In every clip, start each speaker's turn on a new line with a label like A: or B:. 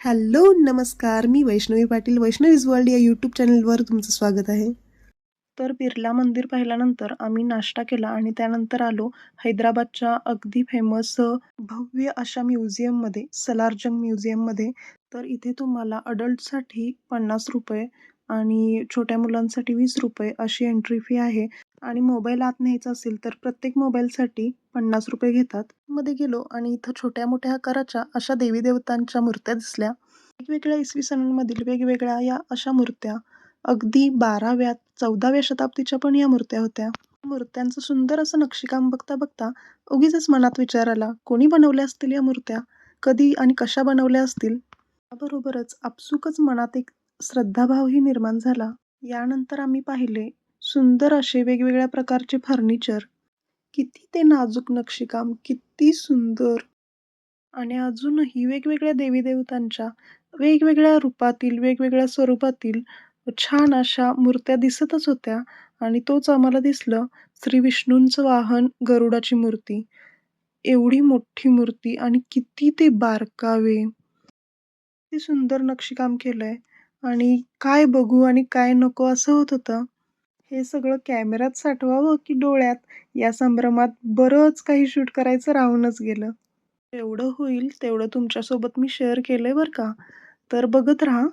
A: Hello नमस्कार. मी Vaishnavi Patil Vaishnavi's world या यूट्यूब चॅनलवर तुमचं स्वागत आहे. तर बिर्ला मंदिर पाहिल्यानंतर आम्ही नाश्ता केला आणि त्यानंतर आलो हैदराबादच्या अगदी फेमस भव्य अशा म्युझियममध्ये सलारजंग म्युझियममध्ये तर इथे तुम्हाला अडल्टसाठी पन्नास रुपये आणि छोट्या मुलांसाठी वीस रुपये अशी एंट्री फी आहे. आणि मोबाईल आत न्यायचा असेल तर प्रत्येक मोबाईलसाठी पन्नास रुपये घेतात. मध्ये गेलो आणि इथं छोट्या मोठ्या आकाराच्या अशा देवी देवतांच्या मूर्त्या दिसल्या. वेगवेगळ्या इसवी सणांमधील वेगवेगळ्या या अशा मूर्त्या अगदी बाराव्या चौदाव्या शताब्दीच्या पण या मूर्त्या होत्या. मूर्त्यांचं सुंदर असं नक्षीकाम बघता बघता उगीच मनात विचार आला कोणी बनवल्या असतील या मूर्त्या? कधी आणि कशा बनवल्या असतील? त्याबरोबरच आपसुकच मनात एक श्रद्धाभावही निर्माण झाला. यानंतर आम्ही पाहिले सुंदर असे वेगवेगळ्या प्रकारचे फर्निचर किती ते नाजूक नक्षीकाम किती सुंदर. आणि अजूनही वेगवेगळ्या देवी देवतांच्या वेगवेगळ्या रूपातील वेगवेगळ्या स्वरूपातील छान अशा मूर्त्या दिसतच होत्या. आणि तोच आम्हाला दिसलं श्री विष्णूंचं वाहन गरुडाची मूर्ती. एवढी मोठी मूर्ती आणि किती ते बारकावे. किती सुंदर नक्षीकाम केलंय. आणि काय बघू आणि काय नको असं होत होतं. हे सगळं कॅमेऱ्यात साठवावं की डोळ्यात? या संभ्रमात बरंच काही शूट करायचं राहूनच गेलं. एवढं होईल तेवढं तुमच्यासोबत मी शेअर केलंय बरं का? तर बघत राहा.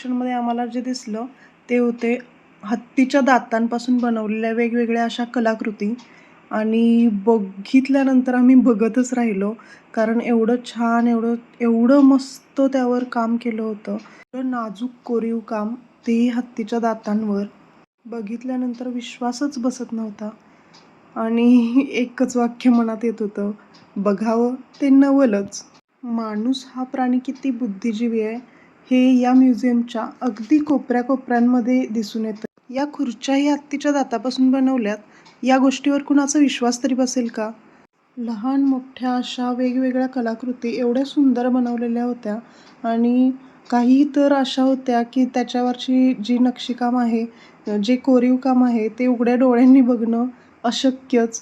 A: सेक्शनमध्ये आम्हाला जे दिसलं ते होते हत्तीच्या दातांपासून बनवलेल्या वेगवेगळ्या अशा कलाकृती. आणि बघितल्यानंतर आम्ही बघतच राहिलो कारण एवढं छान एवढं एवढं मस्त त्यावर काम केलं होतं. एवढं नाजूक कोरीव काम तेही हत्तीच्या दातांवर. बघितल्यानंतर विश्वासच बसत नव्हता. आणि एकच वाक्य मनात येत होतं बघावं ते नवलच. माणूस हा प्राणी किती बुद्धिजीवी आहे हे या म्युझियमच्या अगदी कोपऱ्या कोपऱ्यांमध्ये दिसून येतं. या खुर्च्याही हत्तीच्या दातापासून बनवल्यात. या गोष्टीवर कुणाचा विश्वास तरी बसेल का? लहान मोठ्या अशा वेगवेगळ्या कलाकृती एवढ्या सुंदर बनवलेल्या होत्या आणि काही तर अशा होत्या की त्याच्यावरची जी नक्षीकाम आहे जे कोरीव काम आहे ते उघड्या डोळ्यांनी बघणं अशक्यच.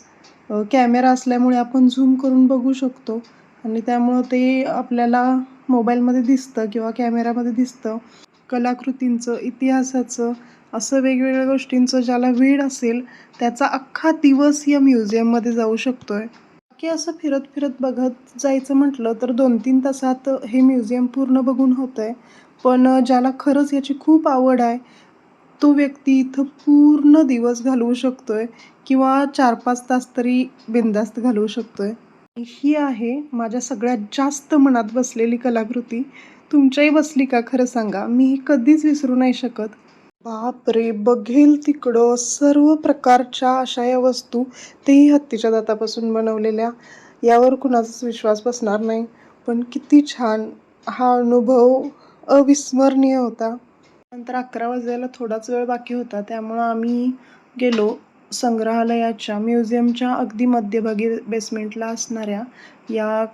A: कॅमेरा असल्यामुळे आपण झूम करून बघू शकतो आणि त्यामुळं ते आपल्याला मोबाईलमध्ये दिसतं किंवा कॅमेरामध्ये दिसतं. कलाकृतींचं इतिहासाचं असं वेगवेगळ्या गोष्टींचं ज्याला वेळ असेल त्याचा अख्खा दिवस या म्युझियममध्ये जाऊ शकतो आहे बाकी असं फिरत फिरत बघत जायचं म्हटलं तर दोन तीन तासात हे म्युझियम पूर्ण बघून होतं आहे पण ज्याला खरंच याची खूप आवड आहे तो व्यक्ती इथं पूर्ण दिवस घालवू शकतो आहे किंवा चार पाच तास तरी बिंदास्त घालवू शकतो आहे ही आहे माझ्या सगळ्यात जास्त मनात बसलेली कलाकृती. तुमच्याही बसली का खरं सांगा? मी ही कधीच विसरू नाही शकत. बाप रे बघेल तिकडं सर्व प्रकारच्या अशा या वस्तू तेही हत्तीच्या दातापासून बनवलेल्या. यावर कुणाचाच विश्वास बसणार नाही. पण किती छान! हा अनुभव अविस्मरणीय होता. नंतर अकरा वाजायला थोडाच वेळ बाकी होता त्यामुळं आम्ही गेलो. संग्रहालयाच्या म्युझियमच्या अगदी मध्यभागी बेसमेंटला असणाऱ्या या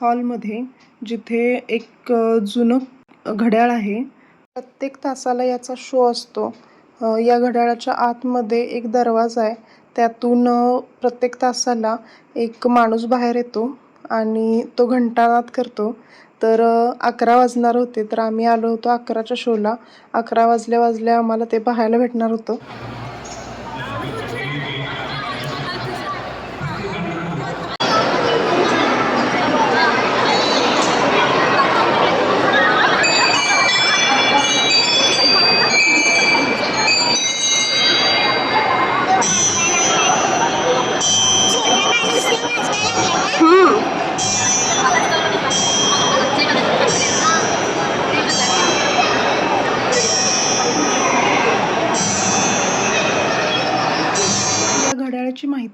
A: हॉलमध्ये जिथे एक जुनं घड्याळ आहे प्रत्येक तासाला याचा शो असतो. या घड्याळाच्या आतमध्ये एक दरवाजा आहे. त्यातून प्रत्येक तासाला एक माणूस बाहेर येतो आणि तो घंटानाद करतो. तर अकरा वाजणार होते तर आम्ही आलो होतो अकराच्या शोला अकरा वाजल्या वाजल्या आम्हाला ते पाहायला भेटणार होतं.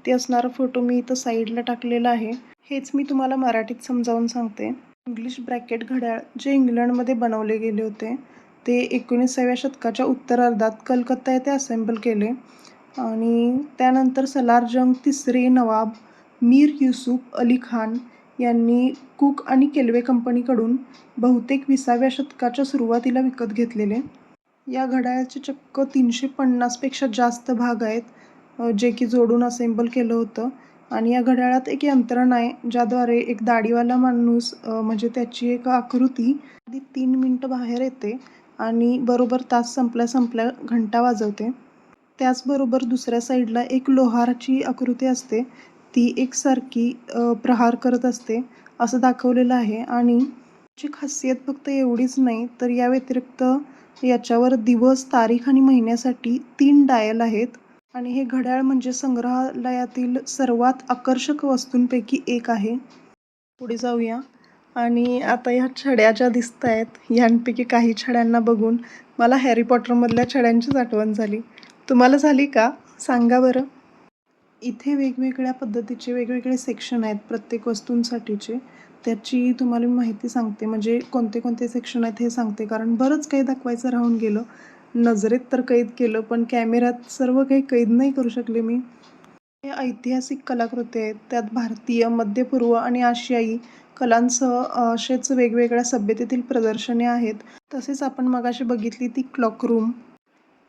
A: वरती असणारा फोटो मी इथं साईडला टाकलेला आहे. हेच मी तुम्हाला मराठीत समजावून सांगते. इंग्लिश ब्रॅकेट घड्याळ जे इंग्लंडमध्ये बनवले गेले होते ते एकोणीसाव्या शतकाच्या उत्तरार्धात कलकत्ता येथे असेंबल केले. आणि त्यानंतर सलार जंग तिसरे नवाब मीर युसुफ अली खान यांनी कुक आणि केल्वे कंपनीकडून बहुतेक विसाव्या शतकाच्या सुरुवातीला विकत घेतलेले. या घड्याळाचे चक्क तीनशे पन्नासपेक्षा जास्त भाग आहेत. जे की जोडून असेंबल केलं होतं. आणि या घड्याळात एक यंत्रणा आहे ज्याद्वारे एक दाढीवाला माणूस म्हणजे त्याची एक आकृती आधी तीन मिनटं बाहेर येते आणि बरोबर तास संपल्या संपल्या घंटा वाजवते. त्याचबरोबर दुसऱ्या साईडला एक लोहाराची आकृती असते. ती एकसारखी प्रहार करत असते असं दाखवलेलं आहे. आणि ची खासियत फक्त एवढीच नाही तर या व्यतिरिक्त याच्यावर दिवस तारीख आणि महिन्यासाठी तीन डायल आहेत. आणि हे घड्याळ म्हणजे संग्रहालयातील सर्वात आकर्षक वस्तूंपैकी एक आहे. पुढे जाऊया. आणि आता ह्या छड्या ज्या दिसत आहेत यांपैकी काही छड्यांना बघून मला हॅरी पॉटरमधल्या छड्यांचीच आठवण झाली. तुम्हाला झाली का? सांगा बरं. इथे वेगवेगळ्या पद्धतीचे वेगवेगळे सेक्शन आहेत प्रत्येक वस्तूंसाठीचे. त्याची तुम्हाला मी माहिती सांगते. म्हणजे कोणते कोणते सेक्शन आहेत हे सांगते. कारण बरंच काही दाखवायचं राहून गेलं. नजरेत तर कैद केलं पण कॅमेऱ्यात सर्व काही कैद नाही करू शकले मी. हे ऐतिहासिक कलाकृती आहेत. त्यात भारतीय मध्यपूर्व आणि आशियाई कलांसह असेच वेगवेगळ्या सभ्यतेतील प्रदर्शने आहेत. तसेच आपण मगाशी बघितली ती क्लॉक रूम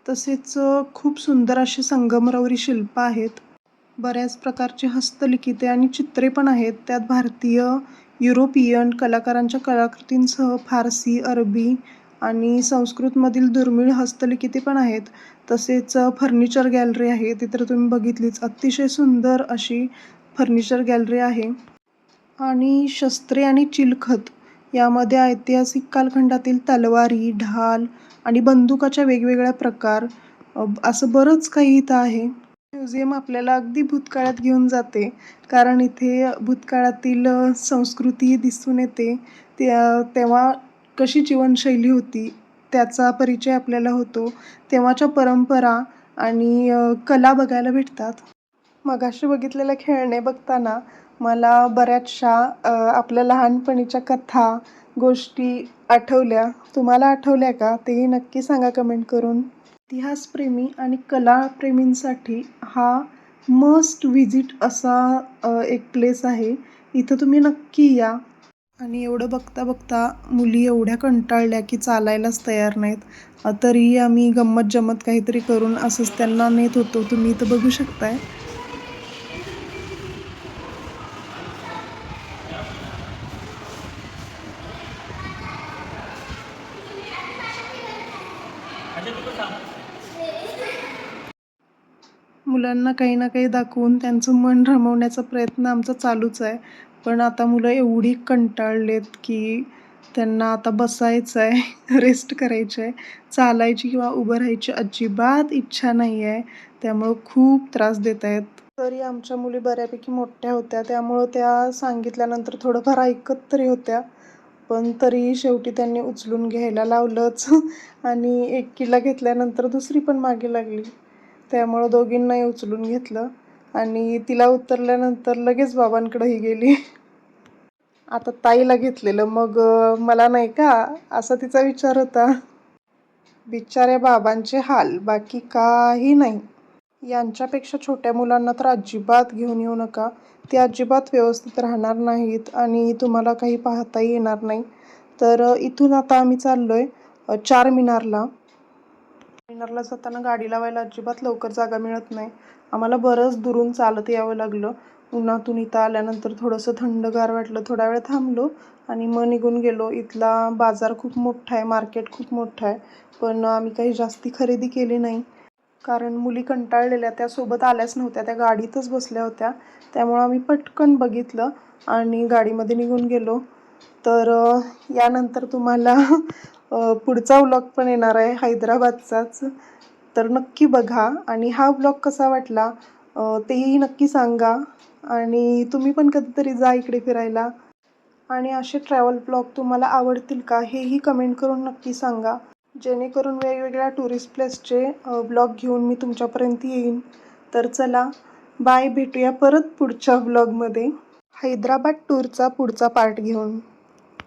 A: तसेच खूप सुंदर अशी संगमरवरी शिल्प आहेत. बऱ्याच प्रकारची हस्तलिखिते आणि चित्रे पण आहेत. त्यात भारतीय युरोपियन कलाकारांच्या कलाकृतींसह फारसी अरबी आणि संस्कृतमधील दुर्मिळ हस्तलिखिते पण आहेत. तसेच फर्निचर गॅलरी आहे. ती तर तुम्ही बघितलीच. अतिशय सुंदर अशी फर्निचर गॅलरी आहे. आणि शस्त्रे आणि चिलखत यामध्ये ऐतिहासिक कालखंडातील तलवारी ढाल आणि बंदुकाच्या वेगवेगळ्या प्रकार असं बरंच काही इथं आहे. म्युझियम आपल्याला अगदी भूतकाळात घेऊन जाते. कारण इथे भूतकाळातील संस्कृती दिसून येते. त्या तेव्हा कशी जीवनशैली होती त्याचा परिचय आपल्याला होतो. तेव्हाच्या परंपरा आणि कला बघायला भेटतात. मगाशी बघितलेल्या खेळणे बघताना मला बऱ्याचशा आपल्या लहानपणीच्या कथा गोष्टी आठवल्या. तुम्हाला आठवल्या का? तेही नक्की सांगा कमेंट करून. इतिहासप्रेमी आणि कलाप्रेमींसाठी हा मस्ट व्हिजिट असा एक प्लेस आहे. इथं तुम्ही नक्की या. आणि एवढं बघता बघता मुली एवढ्या कंटाळल्या की चालायलाच तयार नाहीत. तरीही आम्ही गंमत जमत काहीतरी करून असंच त्यांना नेत होतो. तुम्ही इथं बघू शकताय. मुलांना काही ना काही दाखवून त्यांचं मन रमवण्याचा प्रयत्न आमचा चालूच आहे. पण आता मुलं एवढी कंटाळलेत की त्यांना आता बसायचं आहे रेस्ट करायची आहे चालायची किंवा उभं राहायची अजिबात इच्छा नाही आहे त्यामुळं खूप त्रास देत आहेत तरी आमच्या मुली बऱ्यापैकी मोठ्या होत्या. त्यामुळं त्या सांगितल्यानंतर थोडंफार ऐकत तरी होत्या. पण तरी शेवटी त्यांनी उचलून घ्यायला लावलंच. आणि एकीला घेतल्यानंतर दुसरी पण मागे लागली. त्यामुळं दोघींनाही उचलून घेतलं. आणि तिला उतरल्यानंतर लगेच बाबांकडंही गेली. आता ताईला घेतलेलं. मग मला नाही का? असा तिचा विचार होता. बिचाऱ्या बाबांचे हाल बाकी काही नाही. यांच्यापेक्षा छोट्या मुलांना तर अजिबात घेऊन येऊ नका. ते अजिबात व्यवस्थित राहणार नाहीत आणि तुम्हाला काही पाहताही येणार नाही. तर इथून आता आम्ही चाललो आहे चार मिनारला मिनारला जाताना गाडी लावायला अजिबात लवकर जागा मिळत नाही. आम्हाला बरंच दुरून चालत यावं लागलं. उन्हातून इथं आल्यानंतर थोडंसं थंडगार वाटलं. थोडा वेळ थांबलो आणि मग निघून गेलो. इथला बाजार खूप मोठा आहे मार्केट खूप मोठं आहे. पण आम्ही काही जास्ती खरेदी केली नाही. कारण मुली कंटाळलेल्या त्या सोबत आल्याच नव्हत्या. त्या गाडीतच बसल्या होत्या. त्यामुळं आम्ही पटकन बघितलं आणि गाडीमध्ये निघून गेलो. तर यानंतर तुम्हाला पुढचा व्लॉग पण येणार आहे हैदराबादचाच. तर नक्की बघा आणि हा व्लॉग कसा वाटला तेही नक्की सांगा आणि तुम्ही पण कधीतरी जा इकडे फिरायला. आणि असे ट्रॅव्हल ब्लॉग तुम्हाला आवडतील का हेही कमेंट करून नक्की सांगा. जेणेकरून वेगवेगळ्या टुरिस्ट प्लेसचे ब्लॉग घेऊन मी तुमच्यापर्यंत येईन. तर चला बाय भेटूया परत पुढच्या ब्लॉगमध्ये हैदराबाद टूरचा पुढचा पार्ट घेऊन.